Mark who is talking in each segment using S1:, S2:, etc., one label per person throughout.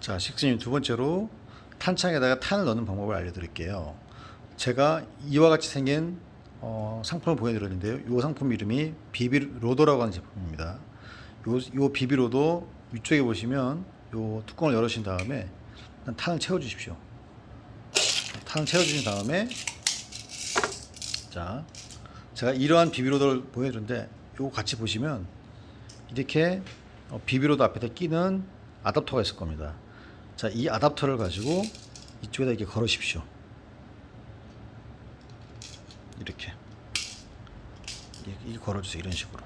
S1: 자, 식스님 두 번째로 탄창에다가 탄을 넣는 방법을 알려드릴게요. 제가 이와 같이 생긴 어, 상품을 보여드렸는데요. 이 상품 이름이 비비로더라고 하는 제품입니다. 요, 요 비비로도 위쪽에 보시면 요 뚜껑을 열으신 다음에 탄을 채워주십시오. 탄을 채워주신 다음에 자, 제가 이러한 비비로더를 보여드렸는데 요 같이 보시면 이렇게 어, 비비로드 앞에다 끼는 아답터가 있을 겁니다. 자, 이 아답터를 가지고 이쪽에다 이렇게 걸으십시오. 이렇게. 이렇게, 이렇게 걸어주세요. 이런 식으로.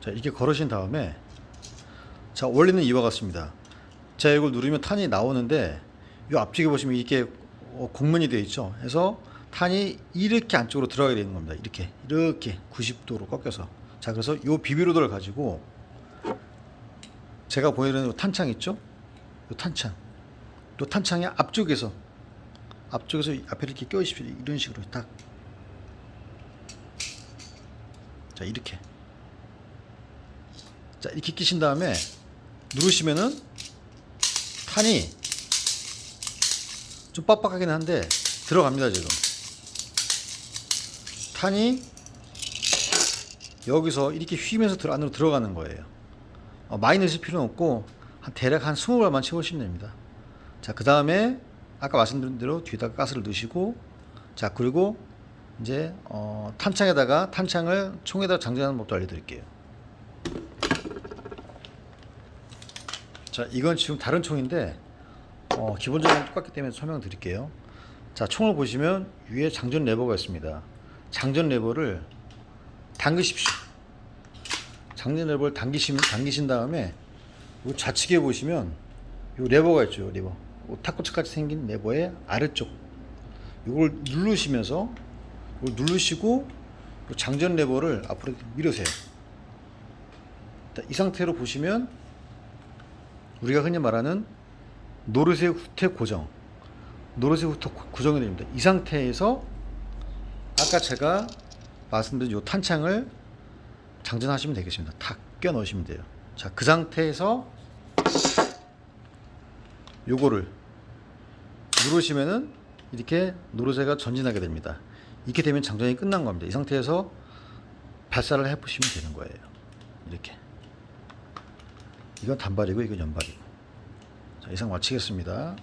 S1: 자, 이렇게 걸으신 다음에 자, 원리는 이와 같습니다. 자, 이걸 누르면 탄이 나오는데 이 앞쪽에 보시면 이렇게 어, 곡면이 되어 있죠. 해서 탄이 이렇게 안쪽으로 들어가게 되는 겁니다. 이렇게 이렇게 90도로 꺾여서. 자, 그래서 이 비비로드를 가지고 제가 요 탄창 있죠? 요 탄창. 요 탄창의 앞쪽에서 앞쪽에서 앞에 이렇게 껴주십시오. 이런 식으로 딱. 자, 이렇게. 자, 이렇게 끼신 다음에 누르시면은 탄이 좀 빡빡하긴 한데 들어갑니다, 지금. 탄이 여기서 이렇게 휘면서 안으로 들어가는 거예요. 어, 넣으실 필요는 없고 한 대략 한 20발만 채우시면 됩니다. 자, 그 다음에 아까 말씀드린 대로 뒤에다가 가스를 넣으시고 자, 그리고 이제 어, 탄창에다가 탄창을 총에다 장전하는 법도 알려드릴게요. 자, 이건 지금 다른 총인데 어, 기본적으로 똑같기 때문에 설명드릴게요. 자, 총을 보시면 위에 장전 레버가 있습니다. 장전 레버를 당기십시오. 장전 레버를 당기시면 당기신 다음에 요 좌측에 보시면 요 레버가 있죠. 요 레버. 요 탁구차 같이 생긴 레버의 아래쪽. 요걸 누르시면서 요 누르시고 요 장전 레버를 앞으로 밀으세요. 자, 이 상태로 보시면 우리가 흔히 말하는 노르쇠 후퇴 고정. 노르쇠 후퇴 고- 고정이 됩니다. 이 상태에서 아까 제가 말씀드린 요 탄창을 장전하시면 되겠습니다. 탁 껴 넣으시면 돼요. 자, 그 상태에서 요거를 누르시면은 이렇게 노르쇠가 전진하게 됩니다. 이렇게 되면 장전이 끝난 겁니다. 이 상태에서 발사를 해 보시면 되는 거예요. 이렇게. 이건 단발이고 이건 연발이고. 자, 이상 마치겠습니다.